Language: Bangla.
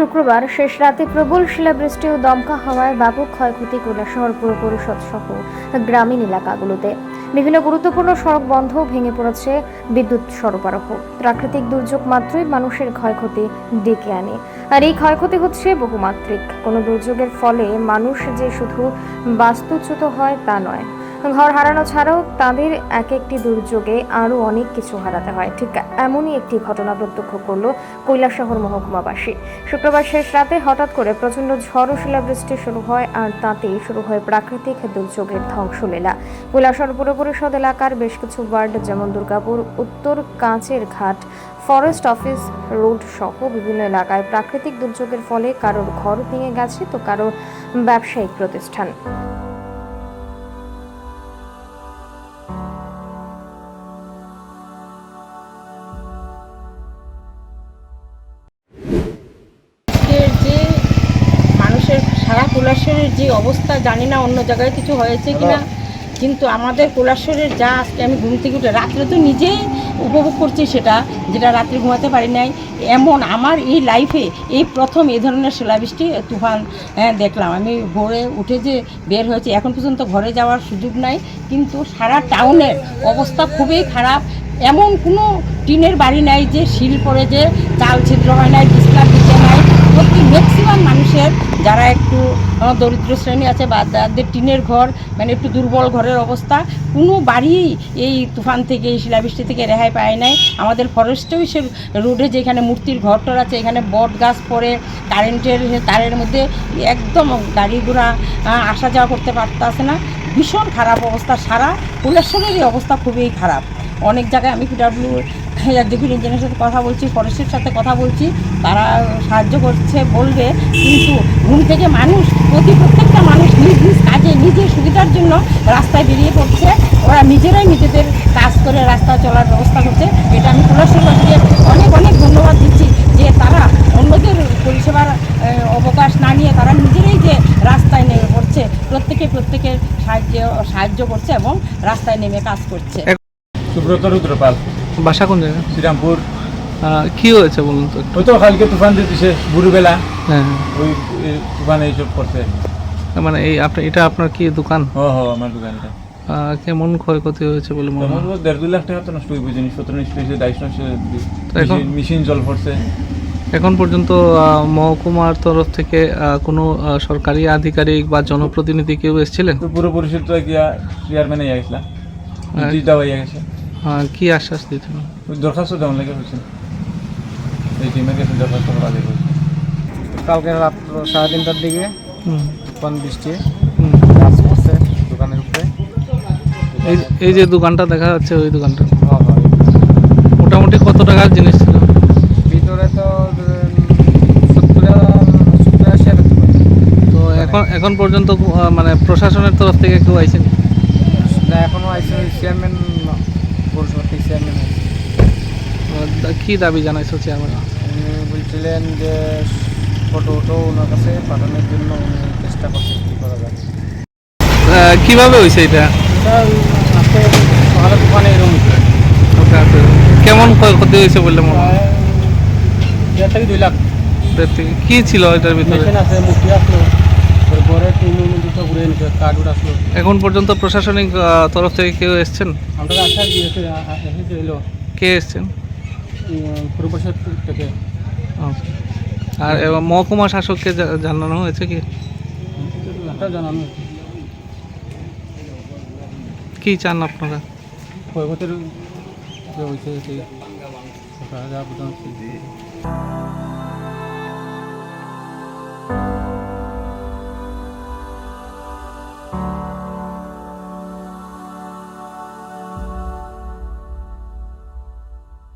শুক্রবার শেষ রাতে প্রবল শিলাবৃষ্টি ও দমকা হাওয়ায় ব্যাপক ক্ষয়ক্ষতি কৈলাসহর পুর পরিষদ সহ গ্রামীণ এলাকাগুলোতে। বিভিন্ন গুরুত্বপূর্ণ সড়ক বন্ধ ভেঙে পড়েছে বিদ্যুৎ সরবরাহ। প্রাকৃতিক দুর্যোগ মাত্রই মানুষের ক্ষয়ক্ষতি ডেকে আনে। আর এই ক্ষয়ক্ষতি হচ্ছে বহুমাত্রিক। কোনো দুর্যোগের ফলে মানুষ যে শুধু বাস্তুচ্যুত হয় তা নয় ঘর হারানো ছাড়াও তাদের এক একটি দুর্যোগে আরও অনেক কিছু হারাতে হয়। ঠিক এমনই একটি ঘটনা প্রত্যক্ষ করল কৈলাসহর মহকুমাবাসী। শুক্রবার শেষ রাতে হঠাৎ করে প্রচণ্ড ঝড় শিলাবৃষ্টি শুরু হয় আর তাতেই শুরু হয় প্রাকৃতিক দুর্যোগের ধ্বংসলীলা। কৈলাসহর পুর পরিষদ এলাকার বেশ কিছু ওয়ার্ড যেমন দুর্গাপুর, উত্তর কাঁচের ঘাট, ফরেস্ট অফিস, রোড সহ বিভিন্ন এলাকায় প্রাকৃতিক দুর্যোগের ফলে কারোর ঘর ভেঙে গেছে তো কারোর ব্যবসায়িক প্রতিষ্ঠান। কৈলাসরের যে অবস্থা জানি না অন্য জায়গায় কিছু হয়েছে কিনা। কিন্তু আমাদের কৈলাসরের যা আজকে আমি ঘুম থেকে উঠে রাত্রে তো নিজেই উপভোগ করছি সেটা যেটা রাত্রে ঘুমাতে পারি নাই। এমন আমার এই লাইফে এই প্রথম এই ধরনের শিলাবৃষ্টি তুফান হ্যাঁ, দেখলাম। আমি ভোরে উঠে যে বের হয়েছে এখন পর্যন্ত ঘরে যাওয়ার সুযোগ নাই। কিন্তু সারা টাউনের অবস্থা খুবই খারাপ। এমন কোনো টিনের বাড়ি নাই যে শিল পড়ে যে চাল ছিদ্র হয় নাই বিস্তার দিতে নাই। প্রতি ম্যাক্সিমাম মানুষের যারা একটু দরিদ্র শ্রেণি আছে, বা যাদের টিনের ঘর মানে একটু দুর্বল ঘরের অবস্থা, কোনো বাড়ি এই তুফান থেকে, এই শিলাবৃষ্টি থেকে রেহাই পায় নাই। আমাদের ফরেস্টেও সে রোডে যেখানে মূর্তির ঘর টর আছে, এখানে বট গাছ পড়ে, কারেন্টের তারের মধ্যে একদম গাড়ি ঘোড়া আসা যাওয়া করতে পারতেছে না। ভীষণ খারাপ অবস্থা, সারা কৈলাসরেরই অবস্থা খুবই খারাপ। অনেক জায়গায় আমি পিডাব্লিউ এক্সিকিউটিভ ইঞ্জিনিয়ারের সাথে কথা বলছি ফরেস্টের সাথে কথা বলছি, তারা সাহায্য করছে, বলবে, কিন্তু ঘুম থেকে মানুষ, প্রতি প্রত্যেকটা মানুষ নিজ নিজ কাজে, নিজের সুবিধার জন্য রাস্তায় বেরিয়ে পড়ছে। ওরা নিজেরাই নিজেদের কাজ করে রাস্তা চলার ব্যবস্থা করছে। এটা আমি কৈলাসবাসীকে অনেক অনেক ধন্যবাদ দিচ্ছি যে তারা অন্যদের পরিষেবার অবকাশ না নিয়ে তারা নিজেরাই যে রাস্তায় নেমে পড়ছে, প্রত্যেকে, প্রত্যেকের সাহায্য সাহায্য করছে এবং রাস্তায় নেমে কাজ করছে। সুব্রত রুদ্রপাল। বাসা কোন জায়গায় শ্রীরামপুর। কি হয়েছে বলুন তো ওই তো কালকে তুফান দিয়ে দিছে ভোরবেলা। হ্যাঁ। ওই তুফান এইসব করছে। হ্যাঁ। মানে এই আপনার এটা আপনার কি দোকান? ও হো আমার দোকানটা। কেমন ক্ষয়ক্ষতি হয়েছে বলে মনে হয়? দেড় দুই লাখ টাকা তো নষ্ট হইব জিনিসপত্র নষ্ট হয়েছে দায়িত্ব নষ্ট মেশিন জল পড়ছে। এখন পর্যন্ত মহকুমার তরফ থেকে কোনো সরকারি আধিকারিক বা জনপ্রতিনিধি কেউ এসেছিলেন? পুরো পরিষদ গিয়া চেয়ারম্যানে ইয়া গেছিলা দেওয়া গেছে। কি আশ্বাস ওই দরখাস্ত দেওয়ার লাগে হয়েছে এই টিমের কাছে দরখাস্ত করা লাগে কালকে রাত্র সাড়ে তিনটার দিকে তুফান বৃষ্টি। গাছ দোকানের উপরে। এই এই যে দোকানটা দেখা যাচ্ছে ওই দোকানটা। হ্যাঁ, হ্যাঁ। মোটামুটি কত টাকার জিনিস ছিল? ভিতরে তো তো এখন এখন পর্যন্ত মানে প্রশাসনের তরফ থেকে কেউ আইসেন? না এখনও আইসে চেয়ারম্যান পৌরসভা চেয়ারম্যান আছে কি দাবি জানাইছো চেয়ারম্যান উনি বলছিলেন যে ফটো ওটো ওনার কাছে পাঠানোর জন্য উনি চেষ্টা করছেন কী করা যায়। কীভাবে হয়েছে এটা? এটা আজকে সকালে দোকানে এরকম কেমন ক্ষয়ক্ষতি হয়েছে বললে মনে হয়? দেড় থেকে দুই লাখ। দেড় থেকে- কি ছিল এটার ভিতরে? মেশিন আছে মূর্তি আসলো দুটো ঘুরে কার্ড আসলো। এখন পর্যন্ত প্রশাসনিক তরফ থেকে কেউ এসছেন? আমরা আশ্বাস দিয়েছে আ- আ- এসেছে এলো। কে এসছেন? পুরো থেকে। আর মহকুমা শাসককে জানানো হয়েছে কি? জানানো কি চান আপনারা? ক্ষয়ক্ষতির হয়েছে